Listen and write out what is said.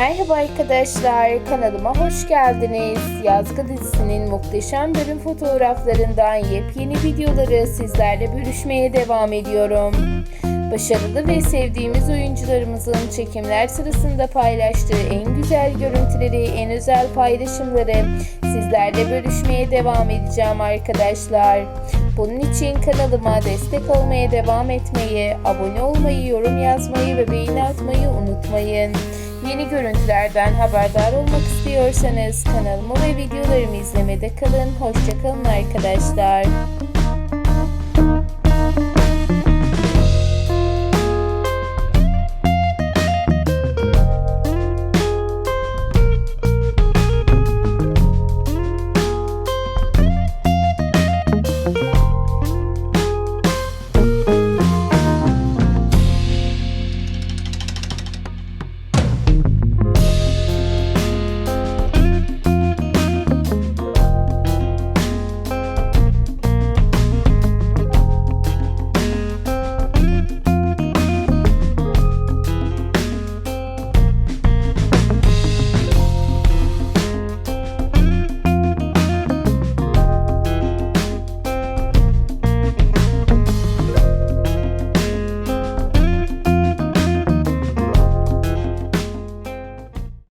Merhaba arkadaşlar, kanalıma hoş geldiniz. Yazgı dizisinin muhteşem bölüm fotoğraflarından yepyeni videoları sizlerle bölüşmeye devam ediyorum. Başarılı ve sevdiğimiz oyuncularımızın çekimler sırasında paylaştığı en güzel görüntüleri, en özel paylaşımları sizlerle bölüşmeye devam edeceğim arkadaşlar. Bunun için kanalıma destek olmaya devam etmeyi, abone olmayı, yorum yazmayı ve beğeni atmayı unutmayın. Yeni görüntülerden haberdar olmak istiyorsanız kanalımı ve videolarımı izlemede kalın. Hoşçakalın arkadaşlar.